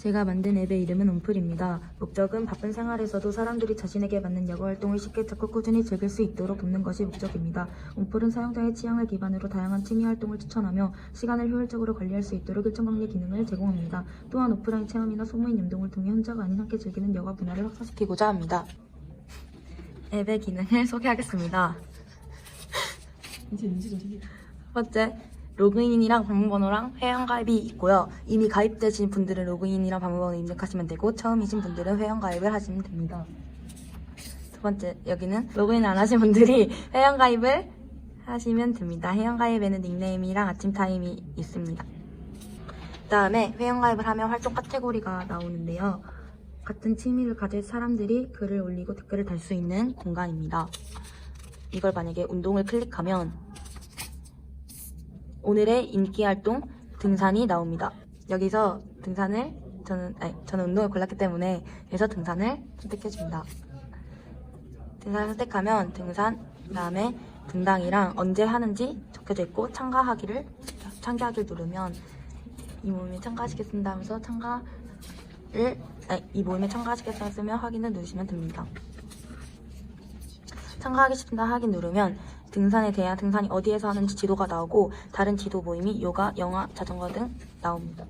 제가 만든 앱의 이름은 움플입니다. 목적은 바쁜 생활에서도 사람들이 자신에게 맞는 여가 활동을 쉽게 찾고 꾸준히 즐길 수 있도록 돕는 것이 목적입니다. 움플은 사용자의 취향을 기반으로 다양한 취미 활동을 추천하며 시간을 효율적으로 관리할 수 있도록 일정 관리 기능을 제공합니다. 또한 오프라인 체험이나 소모임 연동을 통해 혼자가 아닌 함께 즐기는 여가 문화를 확산시키고자 합니다. 앱의 기능을 소개하겠습니다. 첫 번째, 로그인이랑 방문번호랑 회원가입이 있고요. 이미 가입되신 분들은 로그인이랑 방문번호 입력하시면 되고 처음이신 분들은 회원가입을 하시면 됩니다. 두 번째, 여기는 로그인 안 하신 분들이 회원가입을 하시면 됩니다. 회원가입에는 닉네임이랑 아침 타임이 있습니다. 그 다음에 회원가입을 하면 활동 카테고리가 나오는데요. 같은 취미를 가진 사람들이 글을 올리고 댓글을 달 수 있는 공간입니다. 이걸 만약에 운동을 클릭하면 오늘의 인기 활동 등산이 나옵니다. 여기서 등산을 저는 아니, 저는 운동을 골랐기 때문에 여기서 등산을 선택해 줍니다. 등산을 선택하면 등산 그다음에 분당이랑 언제 하는지 적혀져 있고 참가하기를 참가하기를 누르면 이 모임에 참가하시겠습니다 하면서 참가를 아니, 이 모임에 참가하시겠습니다 쓰면 확인을 누르시면 됩니다. 참가하기 싶다 확인 누르면 등산에 대한 등산이 어디에서 하는지 지도가 나오고 다른 지도 모임이 요가, 영화, 자전거 등 나옵니다.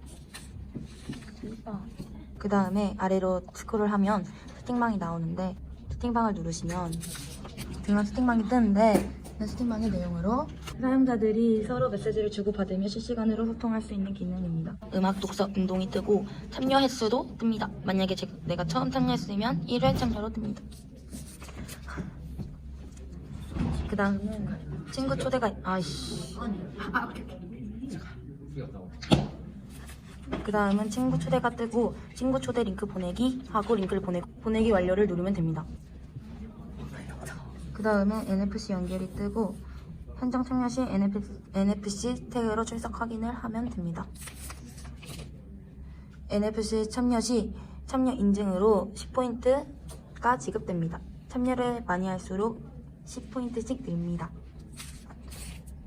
그 다음에 아래로 스크롤 하면 채팅방이 나오는데 채팅방을 누르시면 등산 채팅방이 뜨는데 그 채팅방의 내용으로 사용자들이 서로 메시지를 주고받으며 실시간으로 소통할 수 있는 기능입니다. 음악 독서 운동이 뜨고 참여 횟수도 뜹니다. 만약에 제- 내가 처음 참여했으면 1회 참여로 뜹니다. 그 다음은 친구 초대가 아이씨. 그 다음은 친구 초대가 뜨고 친구 초대 링크 보내기 하고 링크를 보내고 보내기 완료를 누르면 됩니다. 그 다음에 NFC 연결이 뜨고 현장 참여 시 NFC, NFC 태그로 출석 확인을 하면 됩니다. NFC 참여 시 참여 인증으로 10포인트가 지급됩니다. 참여를 많이 할수록 10포인트씩 늡니다.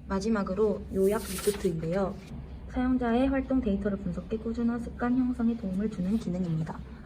마지막으로 요약 리프트인데요. 사용자의 활동 데이터를 분석해 꾸준한 습관 형성에 도움을 주는 기능입니다.